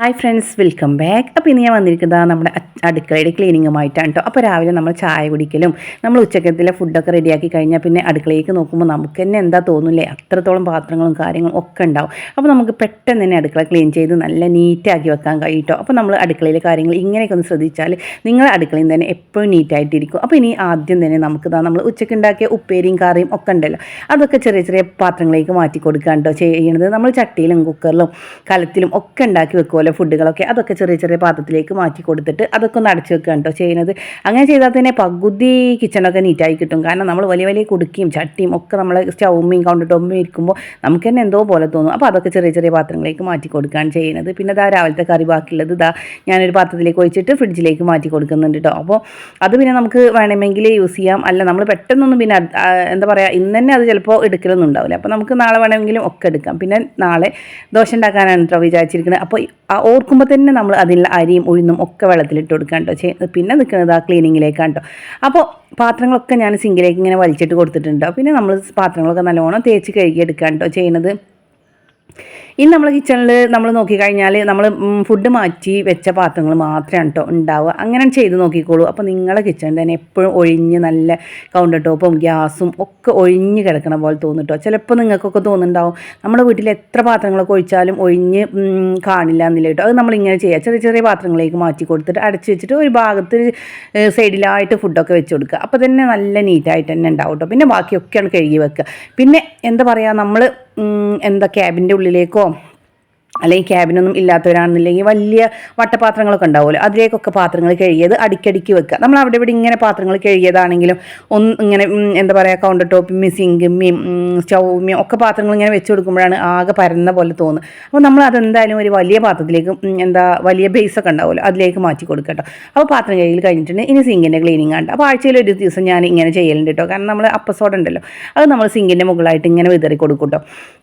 Hi friends welcome back അപ്പോൾ ഇനി ഞാൻ വന്നിരിക്കുന്നത് നമ്മുടെ അടുക്കളയുടെ ക്ലീനിങ്ങുമായിട്ടാണ് കേട്ടോ അപ്പോൾ രാവിലെ നമ്മൾ ചായ കുടിക്കലും നമ്മൾ ഉച്ചക്കത്തിലെ ഫുഡൊക്കെ റെഡിയാക്കി കഴിഞ്ഞാൽ പിന്നെ അടുക്കളയിലേക്ക് നോക്കുമ്പോൾ നമുക്ക് തന്നെ എന്താ തോന്നില്ലേ അത്രത്തോളം പാത്രങ്ങളും കാര്യങ്ങളും ഒക്കെ ഉണ്ടാവും. അപ്പോൾ നമുക്ക് പെട്ടെന്ന് തന്നെ അടുക്കള ക്ലീൻ ചെയ്ത് നല്ല നീറ്റാക്കി വെക്കാൻ കഴിയും അപ്പോൾ നമ്മൾ അടുക്കളയിലെ കാര്യങ്ങൾ ഇങ്ങനെയൊക്കെ ഒന്ന് ശ്രദ്ധിച്ചാൽ നിങ്ങളുടെ അടുക്കളയിൽ തന്നെ എപ്പോഴും നീറ്റായിട്ടിരിക്കും അപ്പോൾ ഇനി ആദ്യം തന്നെ നമുക്ക് നമ്മൾ ഉച്ചയ്ക്ക് ഉണ്ടാക്കിയ ഉപ്പേരിയും കറിയും ഒക്കെ ഉണ്ടല്ലോ. അതൊക്കെ ചെറിയ ചെറിയ പാത്രങ്ങളിലേക്ക് മാറ്റി കൊടുക്കാൻ കേട്ടോ ചെയ്യണത്. നമ്മൾ ചട്ടിയിലും കുക്കറിലും കലത്തിലും ഒക്കെ ഉണ്ടാക്കി വെക്കുമല്ലോ ഫുഡുകളൊക്കെ അതൊക്കെ ചെറിയ ചെറിയ പാത്രത്തിലേക്ക് മാറ്റി കൊടുത്തിട്ട് അതൊക്കെ ഒന്ന് അടച്ചു വെക്കുക കേട്ടോ ചെയ്യുന്നത്. അങ്ങനെ ചെയ്താൽ തന്നെ പകുതി കിച്ചണൊക്കെ നീറ്റായി കിട്ടും. കാരണം നമ്മൾ വലിയ വലിയ കുടുക്കിയും ചട്ടിയും ഒക്കെ നമ്മൾ സ്റ്റൗമ്മയും കൗണ്ടർ ടോപ്പും ഇരിക്കുമ്പോൾ നമുക്ക് തന്നെ എന്തോ പോലെ തോന്നും. അപ്പോൾ അതൊക്കെ ചെറിയ ചെറിയ പാത്രങ്ങളിലേക്ക് മാറ്റി കൊടുക്കുകയാണ് ചെയ്യുന്നത്. പിന്നെ ഇതാ രാവിലത്തെ കറി ബാക്കിയുള്ളത് ഇതാ ഞാനൊരു പാത്രത്തിലേക്ക് ഒഴിച്ചിട്ട് ഫ്രിഡ്ജിലേക്ക് മാറ്റി കൊടുക്കുന്നുണ്ട് കേട്ടോ. അപ്പോൾ അത് പിന്നെ നമുക്ക് വേണമെങ്കിൽ യൂസ് ചെയ്യാം. അല്ല നമ്മൾ പെട്ടെന്നൊന്നും പിന്നെ എന്താ പറയുക ഇന്ന് തന്നെ അത് ചിലപ്പോൾ എടുക്കലൊന്നും ഉണ്ടാവില്ല. അപ്പോൾ നമുക്ക് നാളെ വേണമെങ്കിലും ഒക്കെ എടുക്കാം. പിന്നെ നാളെ ദോശ ഉണ്ടാക്കാനാണ് കേട്ടോ വിചാരിച്ചിരിക്കുന്നത്. അപ്പോൾ ആ ഓർക്കുമ്പോൾ തന്നെ നമ്മൾ അതിൽ അരിയും ഉഴുന്നും ഒക്കെ വെള്ളത്തിലിട്ട് കൊടുക്കാം കേട്ടോ. ചെയ്യുന്നത് പിന്നെ നിൽക്കുന്നത് ആ ക്ലീനിങ്ങിലേക്കാണ് കേട്ടോ അപ്പോൾ പാത്രങ്ങളൊക്കെ ഞാൻ സിങ്കിലേക്ക് ഇങ്ങനെ വലിച്ചിട്ട് കൊടുത്തിട്ടുണ്ട്. പിന്നെ നമ്മൾ പാത്രങ്ങളൊക്കെ നല്ലോണം തേച്ച് കഴുകി എടുക്കാൻ കേട്ടോ ചെയ്യുന്നത്. ഇനി നമ്മൾ കിച്ചണിൽ നമ്മൾ നോക്കിക്കഴിഞ്ഞാൽ നമ്മൾ ഫുഡ് മാറ്റി വെച്ച പാത്രങ്ങൾ മാത്രമാണ് കേട്ടോ ഉണ്ടാവുക. അങ്ങനെ ചെയ്ത് നോക്കിക്കോളൂ. അപ്പോൾ നിങ്ങളെ കിച്ചൺ തന്നെ എപ്പോഴും ഒഴിഞ്ഞ് നല്ല കൗണ്ടർ ടോപ്പും ഗ്യാസും ഒക്കെ ഒഴിഞ്ഞ് കിടക്കണ പോലെ തോന്നും ചിലപ്പോൾ നിങ്ങൾക്കൊക്കെ തോന്നുന്നുണ്ടാവും നമ്മുടെ വീട്ടിൽ എത്ര പാത്രങ്ങളൊക്കെ ഒഴിച്ചാലും ഒഴിഞ്ഞ് കാണില്ല എന്നില്ല കേട്ടോ അത് നമ്മളിങ്ങനെ ചെയ്യുക ചെറിയ ചെറിയ പാത്രങ്ങളിലേക്ക് മാറ്റി കൊടുത്തിട്ട് അടച്ച് വെച്ചിട്ട് ഒരു ഭാഗത്ത് സൈഡിലായിട്ട് ഫുഡൊക്കെ വെച്ച് കൊടുക്കുക. അപ്പോൾ തന്നെ നല്ല നീറ്റായിട്ട് തന്നെ ഉണ്ടാവും കേട്ടോ പിന്നെ ബാക്കിയൊക്കെയാണ് കഴുകി വെക്കുക. പിന്നെ എന്താ പറയുക നമ്മൾ എന്താ ക്യാബിന്റെ ഉള്ളിലേക്കോ അല്ലെങ്കിൽ ക്യാബിനൊന്നും ഇല്ലാത്തവരാണെന്നുണ്ടെങ്കിൽ വലിയ വട്ടപാത്രങ്ങളൊക്കെ ഉണ്ടാവുമല്ലോ. അതിലേക്കൊക്കെ പാത്രങ്ങൾ കഴുകിയത് അടിക്കടിക്ക് വെക്കുക. നമ്മൾ അവിടെ ഇവിടെ ഇങ്ങനെ പാത്രങ്ങൾ കഴുകിയതാണെങ്കിലും ഒന്ന് ഇങ്ങനെ എന്താ പറയുക കൗണ്ടർ ടോപ്പിമ്മയും സിങ്കിമ്മയും സ്റ്റൗമ്മയും ഒക്കെ പാത്രങ്ങൾ ഇങ്ങനെ വെച്ച് കൊടുക്കുമ്പോഴാണ് ആകെ പരന്ന പോലെ തോന്നുന്നത്. അപ്പോൾ നമ്മൾ അതെന്തായാലും ഒരു വലിയ പാത്രത്തിലേക്ക് എന്താ വലിയ ബേസൊക്കെ ഉണ്ടാവുമല്ലോ അതിലേക്ക് മാറ്റി കൊടുക്കുക കേട്ടോ. അപ്പോൾ പാത്രം കഴുകൽ കഴിഞ്ഞിട്ടുണ്ട്. ഇനി സിങ്കിന്റെ ക്ലീനിങ് ആണ്ട് അപ്പോൾ ആഴ്ചയിൽ ഒരു ദിവസം ഞാൻ ഇങ്ങനെ ചെയ്യലുണ്ട് കേട്ടോ. കാരണം നമ്മൾ അപ്പസോഡ് ഉണ്ടല്ലോ അത് നമ്മൾ സിങ്കിന്റെ മുകളിലായിട്ട് ഇങ്ങനെ വിതറി കൊടുക്കും കേട്ടോ.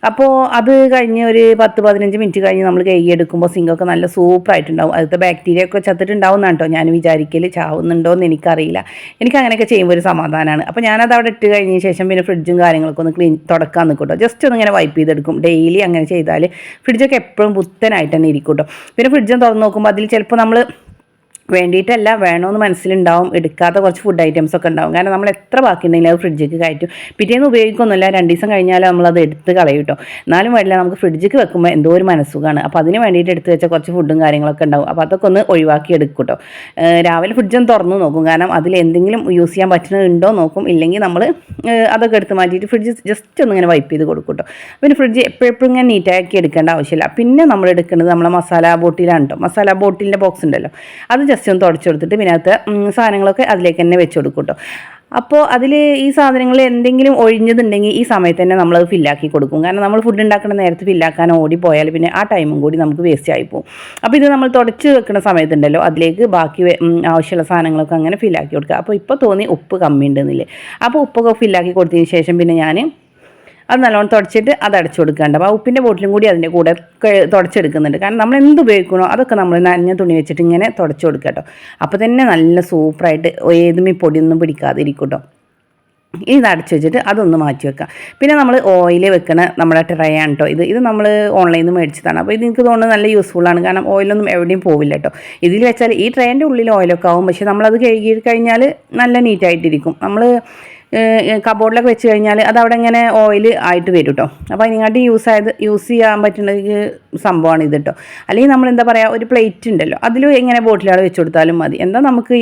അപ്പോൾ അത് കഴിഞ്ഞ് ഒരു പത്ത് പതിനഞ്ച് മിനിറ്റ് കഴിഞ്ഞ് നമ്മൾ കഴുകിയെടുക്കുമ്പോൾ സിങ്കൊക്കെ നല്ല സൂപ്പറായിട്ടുണ്ടാവും അതിലത്തെ ബാക്ടീരിയ ഒക്കെ ചത്തിട്ടുണ്ടാവും എന്നാണ് കേട്ടോ ഞാൻ വിചാരിക്കൽ ചാവുന്നുണ്ടോ എന്ന് എനിക്കറിയില്ല. എനിക്ക് അങ്ങനെയൊക്കെ ചെയ്യുമ്പോൾ ഒരു സമാധാനമാണ് അപ്പോൾ ഞാനത് അവിടെ ഇട്ട് കഴിഞ്ഞ ശേഷം പിന്നെ ഫ്രിഡ്ജും കാര്യങ്ങളൊക്കെ ഒന്ന് ക്ലീൻ തുടക്കാൻ നിൽക്കട്ടോ കേട്ടോ ജസ്റ്റ് ഒന്ന് ഇങ്ങനെ വൈപ്പ് ചെയ്തെടുക്കും. ഡെയിലി അങ്ങനെ ചെയ്താൽ ഫ്രിഡ്ജൊക്കെ എപ്പോഴും പുത്തനായിട്ട് തന്നെ ഇരിക്കും കേട്ടോ പിന്നെ ഫ്രിഡ്ജും തുറന്ന് നോക്കുമ്പോൾ അതിൽ ചിലപ്പോൾ നമ്മൾ വേണ്ടിയിട്ടല്ല വേണമെന്ന് മനസ്സിലുണ്ടാവും എടുക്കാത്ത കുറച്ച് ഫുഡ് ഐറ്റംസ് ഒക്കെ ഉണ്ടാവും. കാരണം നമ്മൾ എത്ര ബാക്കിയുണ്ടെങ്കിലും അത് ഫ്രിഡ്ജിലേക്ക് കയറ്റും. പിറ്റേന്ന് ഉപയോഗിക്കൊന്നുമില്ല രണ്ട് ദിവസം കഴിഞ്ഞാൽ നമ്മളത് എടുത്ത് കളയും എന്നാലും വേണ്ടില്ല നമുക്ക് ഫ്രിഡ്ജിക്ക് വെക്കുമ്പോൾ എന്തോ ഒരു മനസ്സുഖമാണ് അപ്പോൾ അതിന് വേണ്ടിയിട്ട് എടുത്ത് വെച്ച കുറച്ച് ഫുഡും കാര്യങ്ങളൊക്കെ ഉണ്ടാവും. അപ്പോൾ അതൊക്കെ ഒന്ന് ഒഴിവാക്കി എടുക്കും കേട്ടോ രാവിലെ ഫ്രിഡ്ജൊന്ന് തുറന്ന് നോക്കും. കാരണം അതിൽ എന്തെങ്കിലും യൂസ് ചെയ്യാൻ പറ്റുന്നുണ്ടോ നോക്കും. ഇല്ലെങ്കിൽ നമ്മൾ അതൊക്കെ എടുത്ത് മാറ്റിയിട്ട് ഫ്രിഡ്ജ് ജസ്റ്റ് ഒന്ന് ഇങ്ങനെ വൈപ്പ് ചെയ്ത് കൊടുക്കും കേട്ടോ പിന്നെ ഫ്രിഡ്ജ് എപ്പോഴെപ്പോഴും ഇങ്ങനെ നീറ്റാക്കി എടുക്കേണ്ട ആവശ്യമില്ല. പിന്നെ നമ്മൾ എടുക്കുന്നത് നമ്മളെ മസാല ബോട്ടിലാണ് കേട്ടോ മസാല ബോട്ടിലിന്റെ ബോക്സ് ഉണ്ടല്ലോ. അത് ജസ്റ്റ് ഒന്ന് തുടച്ചു കൊടുത്തിട്ട് പിന്നെ അകത്ത് സാധനങ്ങളൊക്കെ അതിലേക്ക് തന്നെ വെച്ച് കൊടുക്കും കേട്ടോ അപ്പോൾ അതിൽ ഈ സാധനങ്ങൾ എന്തെങ്കിലും ഒഴിഞ്ഞതുണ്ടെങ്കിൽ ഈ സമയത്ത് തന്നെ നമ്മളത് ഫില്ലാക്കി കൊടുക്കും. കാരണം നമ്മൾ ഫുഡ് ഉണ്ടാക്കുന്ന നേരത്ത് ഫില്ലാക്കാൻ പോയാൽ പിന്നെ ആ ടൈമും കൂടി നമുക്ക് വേസ്റ്റ് ആയി പോകും. അപ്പോൾ ഇത് നമ്മൾ തുടച്ച് വെക്കുന്ന സമയത്തുണ്ടല്ലോ അതിലേക്ക് ബാക്കി ആവശ്യമുള്ള സാധനങ്ങളൊക്കെ അങ്ങനെ ഫില്ലാക്കി കൊടുക്കുക. അപ്പോൾ ഇപ്പോൾ തോന്നി ഉപ്പ് കമ്മി ഉണ്ടെന്നില്ലേ അപ്പോൾ ഉപ്പൊക്കെ ഫില്ലാക്കി കൊടുത്തതിന് ശേഷം പിന്നെ ഞാൻ അത് നല്ലോണം തുടച്ചിട്ട് അത് അടച്ചു കൊടുക്കേണ്ട. അപ്പോൾ ഉപ്പിന്റെ ബോട്ടിലും കൂടി അതിന്റെ കൂടെ തുടച്ചെടുക്കുന്നുണ്ട്. കാരണം നമ്മൾ എന്ത് ഉപയോഗിക്കണോ അതൊക്കെ നമ്മൾ നനഞ്ഞ തുണി വെച്ചിട്ട് ഇങ്ങനെ തുടച്ചു കൊടുക്കുക കേട്ടോ അപ്പോൾ തന്നെ നല്ല സൂപ്പറായിട്ട് ഏതും ഈ പൊടിയൊന്നും പിടിക്കാതെ ഇരിക്കട്ടോ കേട്ടോ ഇനി ഇത് അടച്ചു വെച്ചിട്ട് അതൊന്ന് മാറ്റി വെക്കാം. പിന്നെ നമ്മൾ ഓയിൽ വെക്കണ നമ്മുടെ ട്രൈ ആണ് കേട്ടോ ഇത്. ഇത് നമ്മൾ ഓൺലൈനിൽ നിന്ന് മേടിച്ചതാണ്. അപ്പോൾ ഇത് എനിക്ക് തോന്നുന്നത് നല്ല യൂസ്ഫുൾ ആണ്. കാരണം ഓയിലൊന്നും എവിടെയും പോവില്ല കേട്ടോ ഇതിൽ വെച്ചാൽ ഈ ട്രെയിന്റെ ഉള്ളിൽ ഓയിലൊക്കെ ആവും. പക്ഷേ നമ്മളത് കഴുകി കഴിഞ്ഞാൽ നല്ല നീറ്റായിട്ടിരിക്കും നമ്മൾ കബോർഡിലൊക്കെ വെച്ച് കഴിഞ്ഞാൽ അത് അവിടെ ഇങ്ങനെ ഓയിൽ ആയിട്ട് വരും കേട്ടോ അപ്പോൾ അതിനാട്ട് യൂസ് ആയത് യൂസ് ചെയ്യാൻ പറ്റുന്ന സംഭവമാണ് ഇത് കേട്ടോ അല്ലെങ്കിൽ നമ്മൾ എന്താ പറയുക ഒരു പ്ലേറ്റ് ഉണ്ടല്ലോ അതിൽ എങ്ങനെ ബോട്ടിലാൾ വെച്ച് കൊടുത്താലും മതി. എന്താ നമുക്ക്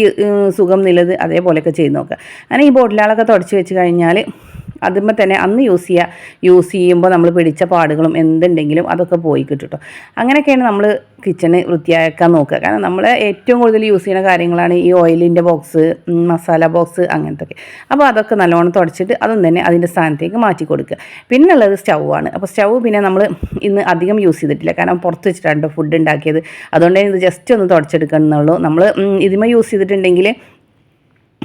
സുഖം നിലത് അതേപോലെയൊക്കെ ചെയ്ത് നോക്കുക. അങ്ങനെ ഈ ബോട്ടിലാളൊക്കെ തുടച്ച് വെച്ച് കഴിഞ്ഞാൽ അതുമ്പോൾ തന്നെ അന്ന് യൂസ് ചെയ്യുക യൂസ് ചെയ്യുമ്പോൾ നമ്മൾ പിടിച്ച പാടുകളും എന്തുണ്ടെങ്കിലും അതൊക്കെ പോയി കിട്ടും കേട്ടോ അങ്ങനെയൊക്കെയാണ് നമ്മൾ കിച്ചണ് വൃത്തിയാക്കാൻ നോക്കുക. കാരണം നമ്മൾ ഏറ്റവും കൂടുതൽ യൂസ് ചെയ്യുന്ന കാര്യങ്ങളാണ് ഈ ഓയിലിന്റെ ബോക്സ് മസാല ബോക്സ് അങ്ങനത്തെ ഒക്കെ അപ്പോൾ അതൊക്കെ നല്ലോണം തുടച്ചിട്ട് അതും തന്നെ അതിന്റെ സ്ഥാനത്തേക്ക് മാറ്റി കൊടുക്കുക. പിന്നെ ഉള്ളത് സ്റ്റൗ ആണ്. അപ്പോൾ സ്റ്റൗ പിന്നെ നമ്മൾ ഇന്ന് അധികം യൂസ് ചെയ്തിട്ടില്ല. കാരണം പുറത്ത് വെച്ചിട്ടാണ് ഫുഡ് ഉണ്ടാക്കിയത്. അതുകൊണ്ട് ഇത് ജസ്റ്റ് ഒന്ന് തുടച്ചെടുക്കണം എന്നുള്ളൂ. നമ്മൾ ഇതിമേ യൂസ് ചെയ്തിട്ടുണ്ടെങ്കിൽ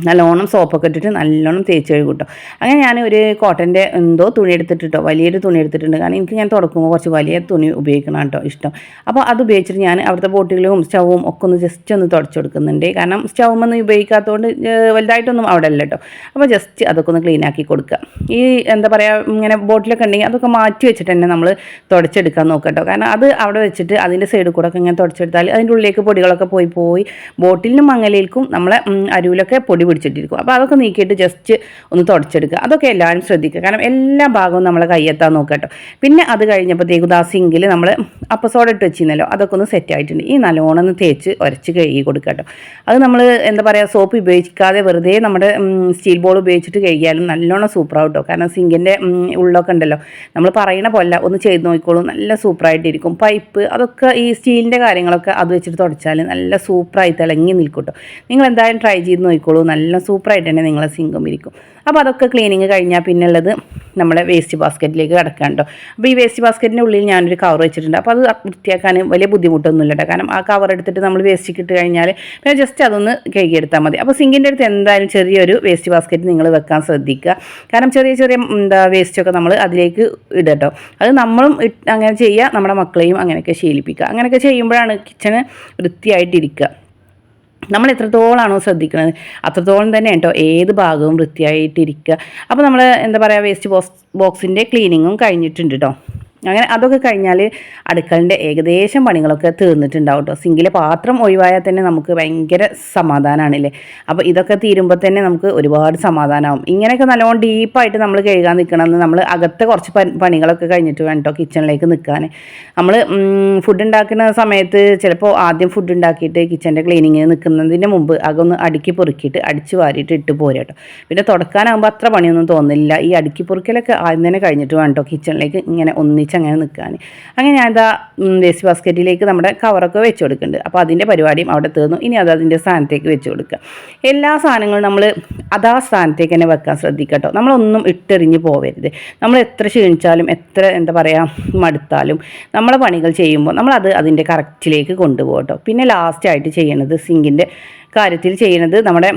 നല്ലോണം സോപ്പൊക്കെ ഇട്ടിട്ട് നല്ലോണം തേച്ച് കഴുകും കേട്ടോ അങ്ങനെ ഞാൻ ഒരു കോട്ടന്റെ എന്തോ തുണി എടുത്തിട്ടോ വലിയൊരു തുണി എടുത്തിട്ടുണ്ട്. കാരണം എനിക്ക് ഞാൻ തുടക്കുമ്പോൾ കുറച്ച് വലിയ തുണി ഉപയോഗിക്കണം കേട്ടോ ഇഷ്ടം. അപ്പോൾ അത് ഉപയോഗിച്ചിട്ട് ഞാൻ അവിടുത്തെ ബോട്ടിലും സ്റ്റവും ഒക്കെ ഒന്ന് ജസ്റ്റ് ഒന്ന് തുടച്ചു കൊടുക്കുന്നുണ്ട്. കാരണം സ്റ്റൗമൊന്നും ഉപയോഗിക്കാത്തതുകൊണ്ട് വലുതായിട്ടൊന്നും അവിടെ അല്ല കേട്ടോ അപ്പോൾ ജസ്റ്റ് അതൊക്കെ ഒന്ന് ക്ലീൻ ആക്കി കൊടുക്കുക ഈ എന്താ പറയുക ഇങ്ങനെ ബോട്ടിലൊക്കെ ഉണ്ടെങ്കിൽ അതൊക്കെ മാറ്റി വെച്ചിട്ട് തന്നെ നമ്മൾ തുടച്ചെടുക്കാൻ നോക്കുക കേട്ടോ കാരണം അത് അവിടെ വെച്ചിട്ട് അതിന്റെ സൈഡിൽ കൂടെ ഒക്കെ ഇങ്ങനെ തുടച്ചെടുത്താൽ അതിന്റെ ഉള്ളിലേക്ക് പൊടികളൊക്കെ പോയി പോയി ബോട്ടിലിനും മങ്ങലേൽക്കും നമ്മളെ അരുവിലൊക്കെ പൊടി പിടിച്ചിട്ടിരിക്കും. അപ്പോൾ അതൊക്കെ നീക്കിയിട്ട് ജസ്റ്റ് ഒന്ന് തുടച്ചെടുക്കുക. അതൊക്കെ എല്ലാവരും ശ്രദ്ധിക്കുക. കാരണം എല്ലാ ഭാഗവും നമ്മളെ കയ്യെത്താൻ നോക്കട്ടോ. കേട്ടോ പിന്നെ അത് കഴിഞ്ഞപ്പോഴത്തേക്കും ആ സിങ്കിൽ നമ്മൾ അപ്പസോഡ ഇട്ട് വെച്ചിരുന്നല്ലോ. അതൊക്കെ ഒന്ന് സെറ്റ് ആയിട്ടുണ്ട്. ഈ നല്ലോണം ഒന്ന് തേച്ച് ഉരച്ച് കഴുകി കൊടുക്കുക കേട്ടോ. അത് നമ്മൾ എന്താ പറയുക സോപ്പ് ഉപയോഗിക്കാതെ വെറുതെ നമ്മുടെ സ്റ്റീൽ ബോൾ ഉപയോഗിച്ചിട്ട് കഴുകിയാലും നല്ലോണം സൂപ്പറാവും കേട്ടോ. കാരണം സിങ്കിന്റെ ഉള്ളൊക്കെ ഉണ്ടല്ലോ. നമ്മൾ പറയണ പോലെ ഒന്ന് ചെയ്ത് നോക്കിക്കോളൂ. നല്ല സൂപ്പറായിട്ടിരിക്കും പൈപ്പ് അതൊക്കെ ഈ സ്റ്റീലിന്റെ കാര്യങ്ങളൊക്കെ അത് വെച്ചിട്ട് തുടച്ചാൽ നല്ല സൂപ്പറായി തിളങ്ങി നിൽക്കും കേട്ടോ. നിങ്ങൾ എന്തായാലും ട്രൈ ചെയ്ത് നോക്കിക്കോളൂ. നല്ല സൂപ്പറായിട്ട് തന്നെ നിങ്ങളെ സിങ്കും ഇരിക്കും. അപ്പോൾ അതൊക്കെ ക്ലീനിങ് കഴിഞ്ഞാൽ പിന്നെ ഉള്ളത് നമ്മളെ വേസ്റ്റ് ബാസ്ക്കറ്റിലേക്ക് കിടക്കാൻ കേട്ടോ അപ്പോൾ ഈ വേസ്റ്റ് ബാസ്ക്കറ്റിന്റെ ഉള്ളിൽ ഞാനൊരു കവർ വെച്ചിട്ടുണ്ട്. അപ്പോൾ അത് വൃത്തിയാക്കാൻ വലിയ ബുദ്ധിമുട്ടൊന്നുമില്ല കേട്ടോ കാരണം ആ കവർ എടുത്തിട്ട് നമ്മൾ വേസ്റ്റ് ഇട്ട് കഴിഞ്ഞാൽ പിന്നെ ജസ്റ്റ് അതൊന്ന് കഴുകിയെടുത്താൽ മതി. അപ്പോൾ സിങ്കിന്റെ അടുത്ത് എന്തായാലും ചെറിയൊരു വേസ്റ്റ് ബാസ്ക്കറ്റ് നിങ്ങൾ വെക്കാൻ ശ്രദ്ധിക്കുക. കാരണം ചെറിയ ചെറിയ എന്താ വേസ്റ്റൊക്കെ നമ്മൾ അതിലേക്ക് ഇടട്ടോ അത് നമ്മളും അങ്ങനെ ചെയ്യുക നമ്മുടെ മക്കളെയും അങ്ങനെയൊക്കെ ശീലിപ്പിക്കുക. അങ്ങനെയൊക്കെ ചെയ്യുമ്പോഴാണ് കിച്ചണ് വൃത്തിയായിട്ടിരിക്കുക. നമ്മൾ എത്രത്തോളാണോ ശ്രദ്ധിക്കുന്നത് അത്രത്തോളം തന്നെ കേട്ടോ ഏത് ഭാഗവും വൃത്തിയായിട്ടിരിക്കുക. അപ്പോൾ നമ്മൾ എന്താ പറയുക വേസ്റ്റ് ബോക്സ് ബോക്സിന്റെ ക്ലീനിങ്ങും കഴിഞ്ഞിട്ടുണ്ട് കേട്ടോ അങ്ങനെ അതൊക്കെ കഴിഞ്ഞാൽ അടുക്കളന്റെ ഏകദേശം പണികളൊക്കെ തീർന്നിട്ടുണ്ടാവും കേട്ടോ സിങ്കിലെ പാത്രം ഒഴിവായാൽ തന്നെ നമുക്ക് ഭയങ്കര സമാധാനമാണല്ലേ അപ്പോൾ ഇതൊക്കെ തീരുമ്പോൾ തന്നെ നമുക്ക് ഒരുപാട് സമാധാനമാവും ഇങ്ങനെയൊക്കെ നല്ലോണം ഡീപ്പായിട്ട് നമ്മൾ കഴുകാൻ നിൽക്കണമെന്ന് നമ്മൾ അകത്തെ കുറച്ച് പണികളൊക്കെ കഴിഞ്ഞിട്ട് വേണം കേട്ടോ കിച്ചണിലേക്ക് നിൽക്കാൻ നമ്മൾ ഫുഡ് ഉണ്ടാക്കുന്ന സമയത്ത് ചിലപ്പോൾ ആദ്യം ഫുഡ് ഉണ്ടാക്കിയിട്ട് കിച്ചന്റെ ക്ലീനിങ്ങിന് നിൽക്കുന്നതിന് മുമ്പ് അതൊന്ന് അടുക്കി പൊറുക്കിയിട്ട് അടിച്ച് വാരിയിട്ട് ഇട്ട് പോരാ കേട്ടോ പിന്നെ തുടക്കാനാകുമ്പോൾ അത്ര പണിയൊന്നും തോന്നില്ല ഈ അടുക്കി പൊറുക്കലൊക്കെ ആദ്യം തന്നെ കഴിഞ്ഞിട്ട് വേണം കേട്ടോ കിച്ചണിലേക്ക് ഇങ്ങനെ ഒന്നിച്ച് അങ്ങനെ നിൽക്കാൻ അങ്ങനെ ഞാൻ ഇതാ വേസ്റ്റ് ബാസ്ക്കറ്റിലേക്ക് നമ്മുടെ കവറൊക്കെ വെച്ച് കൊടുക്കുന്നുണ്ട് അപ്പോൾ അതിന്റെ പരിപാടിയും അവിടെ തീർന്നു. ഇനി അത് അതിന്റെ സ്ഥാനത്തേക്ക് വെച്ച് കൊടുക്കുക എല്ലാ സാധനങ്ങളും നമ്മൾ അതാ സ്ഥാനത്തേക്ക് തന്നെ വെക്കാൻ ശ്രദ്ധിക്കട്ടോ. കേട്ടോ നമ്മളൊന്നും ഇട്ടെറിഞ്ഞ് പോവരുത്. നമ്മൾ എത്ര ക്ഷീണിച്ചാലും എത്ര എന്താ പറയുക മടുത്താലും നമ്മളെ പണികൾ ചെയ്യുമ്പോൾ നമ്മളത് അതിന്റെ കറക്റ്റിലേക്ക് കൊണ്ടുപോകട്ടോ. കേട്ടോ പിന്നെ ലാസ്റ്റായിട്ട് ചെയ്യണത് സിങ്കിന്റെ കാര്യത്തിൽ ചെയ്യുന്നത് നമ്മുടെ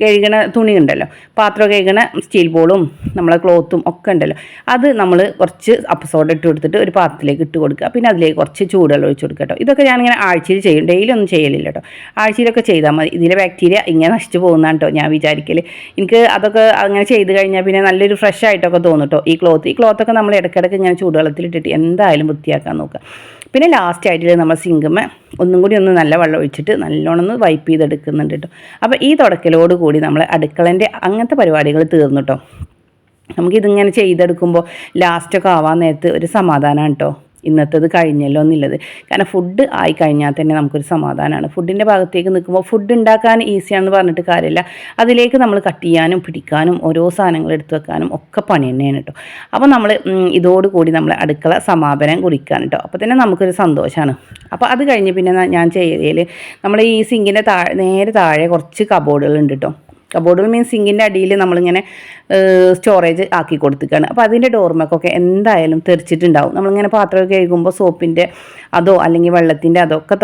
കഴുകണ തുണി ഉണ്ടല്ലോ. പാത്രം കഴുകണ സ്റ്റീൽ ബോളും നമ്മളെ ക്ലോത്തും ഒക്കെ ഉണ്ടല്ലോ. അത് നമ്മൾ കുറച്ച് അപ്പസോഡ് ഇട്ട് കൊടുത്തിട്ട് ഒരു പാത്രത്തിലേക്ക് ഇട്ട് കൊടുക്കുക. പിന്നെ അതിലേക്ക് കുറച്ച് ചൂടുവെള്ളം ഒഴിച്ച് കൊടുക്കുക കേട്ടോ. ഇതൊക്കെ ഞാനിങ്ങനെ ആഴ്ചയിൽ ചെയ്യും. ഡെയിലി ഒന്നും ചെയ്യലില്ല കേട്ടോ. ആഴ്ചയിലൊക്കെ ചെയ്താൽ മതി. ഇതിലെ ബാക്ടീരിയ ഇങ്ങനെ നശിച്ചു പോകുന്നതാണ് കേട്ടോ ഞാൻ വിചാരിക്കൽ എനിക്ക് അതൊക്കെ അങ്ങനെ ചെയ്ത് കഴിഞ്ഞാൽ പിന്നെ നല്ലൊരു ഫ്രഷ് ആയിട്ടൊക്കെ തോന്നും കേട്ടോ ഈ ക്ലോത്ത്. ഈ ക്ലോത്തൊക്കെ നമ്മൾ ഇടയ്ക്കിടയ്ക്ക് ഇങ്ങനെ ചൂടുവെള്ളത്തിൽ ഇട്ടിട്ട് എന്തായാലും വൃത്തിയാക്കാൻ നോക്കുക. പിന്നെ ലാസ്റ്റ് ആയിട്ട് നമ്മൾ സിങ്കുമ്മ ഒന്നും കൂടി ഒന്ന് നല്ല വെള്ളം ഒഴിച്ചിട്ട് നല്ലോണം ഒന്ന് വൈപ്പ് ചെയ്തെടുക്കുന്നുണ്ട് കേട്ടോ അപ്പോൾ ഈ തുടക്കലോട് കൂടി നമ്മൾ അടുക്കളന്റെ അങ്ങനത്തെ പരിപാടികൾ തീർന്നു കേട്ടോ നമുക്കിതിങ്ങനെ ചെയ്തെടുക്കുമ്പോൾ ലാസ്റ്റൊക്കെ ആവാൻ നേരത്ത് ഒരു സമാധാനമാണ് കേട്ടോ ഇന്നത്തേത് കഴിഞ്ഞല്ലോ എന്നുള്ളത്. കാരണം ഫുഡ് ആയി കഴിഞ്ഞാൽ തന്നെ നമുക്കൊരു സമാധാനമാണ് ഫുഡിന്റെ ഭാഗത്തേക്ക് നിൽക്കുമ്പോൾ ഫുഡ് ഉണ്ടാക്കാൻ ഈസിയാണെന്ന് പറഞ്ഞിട്ട് കാര്യമില്ല. അതിലേക്ക് നമ്മൾ കട്ട് ചെയ്യാനും പിടിക്കാനും ഓരോ സാധനങ്ങൾ എടുത്തു വെക്കാനും ഒക്കെ പണി തന്നെയാണ് കേട്ടോ. അപ്പോൾ നമ്മൾ ഇതോടുകൂടി നമ്മൾ അടുക്കള സമാപനം കുറിക്കാൻ കേട്ടോ. അപ്പോൾ തന്നെ നമുക്കൊരു സന്തോഷമാണ്. അപ്പോൾ അത് കഴിഞ്ഞ് പിന്നെ ഞാൻ ചെയ്തതിൽ നമ്മൾ ഈ സിങ്കിന്റെ താഴെ നേരെ താഴെ കുറച്ച് കബോർഡുകൾ ഉണ്ട് കേട്ടോ. കബോർഡുകൾ മീൻസ് സിങ്കിന്റെ അടിയിൽ നമ്മളിങ്ങനെ സ്റ്റോറേജ് ആക്കി കൊടുത്തിക്കാണ്. അപ്പോൾ അതിന്റെ ഡോർമക്കൊക്കെ എന്തായാലും തെറിച്ചിട്ടുണ്ടാവും. നമ്മളിങ്ങനെ പാത്രമൊക്കെ കഴുകുമ്പോൾ സോപ്പിന്റെ അതോ അല്ലെങ്കിൽ വെള്ളത്തിന്റെ അതൊക്കെ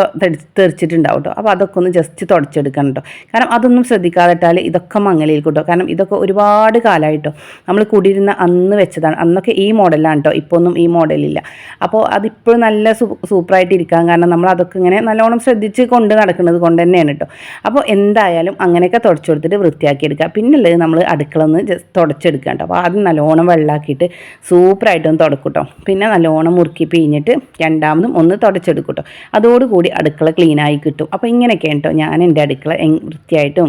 തെറിച്ചിട്ടുണ്ടാവും കേട്ടോ അപ്പോൾ അതൊക്കെ ഒന്ന് ജസ്റ്റ് തുടച്ചെടുക്കണം കേട്ടോ കാരണം അതൊന്നും ശ്രദ്ധിക്കാതെ ഇട്ടാൽ ഇതൊക്കെ മങ്ങലിൽ കേട്ടോ. കാരണം ഇതൊക്കെ ഒരുപാട് കാലമായിട്ടോ നമ്മൾ കുടിയിരുന്ന അന്ന് വെച്ചതാണ്. അന്നൊക്കെ ഈ മോഡലാണ് കേട്ടോ ഇപ്പോൾ ഒന്നും ഈ മോഡലില്ല. അപ്പോൾ അതിപ്പോഴും നല്ല സൂപ്പറായിട്ട് ഇരിക്കാൻ കാരണം നമ്മൾ അതൊക്കെ ഇങ്ങനെ നല്ലോണം ശ്രദ്ധിച്ച് കൊണ്ട് നടക്കുന്നത് കൊണ്ട് തന്നെയാണ് കേട്ടോ അപ്പോൾ എന്തായാലും അങ്ങനെയൊക്കെ തുടച്ചു കൊടുത്തിട്ട് വൃത്തിയാക്കി എടുക്കുക പിന്നുള്ളത് നമ്മൾ അടുക്കള ഒന്ന് ജസ്റ്റ് തുടച്ചെടുക്കുക കേട്ടോ. അപ്പോൾ ആദ്യം നല്ലോണം വെള്ളമാക്കിയിട്ട് സൂപ്പറായിട്ടൊന്ന് തുടക്കും കേട്ടോ പിന്നെ നല്ലോണം മുറുക്കി പിഴിഞ്ഞിട്ട് രണ്ടാമതും ഒന്ന് തുടച്ചെടുക്കും കേട്ടോ. അതോടുകൂടി അടുക്കള ക്ലീനായി കിട്ടും. അപ്പോൾ ഇങ്ങനെയൊക്കെയാണ് കേട്ടോ ഞാൻ എന്റെ അടുക്കള വൃത്തിയായിട്ടും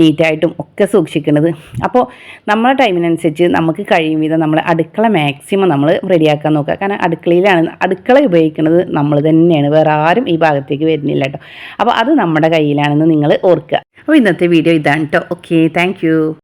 നീറ്റായിട്ടും ഒക്കെ സൂക്ഷിക്കുന്നത് അപ്പോൾ നമ്മളെ ടൈമിനനുസരിച്ച് നമുക്ക് കഴിയും വിധം നമ്മൾ അടുക്കള മാക്സിമം നമ്മൾ റെഡിയാക്കാൻ നോക്കുക. കാരണം അടുക്കളയിലാണ് അടുക്കള ഉപയോഗിക്കുന്നത് നമ്മൾ തന്നെയാണ്. വേറെ ആരും ഈ ഭാഗത്തേക്ക് വരുന്നില്ല കേട്ടോ. അപ്പോൾ അത് നമ്മുടെ കയ്യിലാണെന്ന് നിങ്ങൾ ഓർക്കുക. അപ്പോൾ ഇന്നത്തെ വീഡിയോ ഇതാണ് കേട്ടോ ഓക്കെ താങ്ക്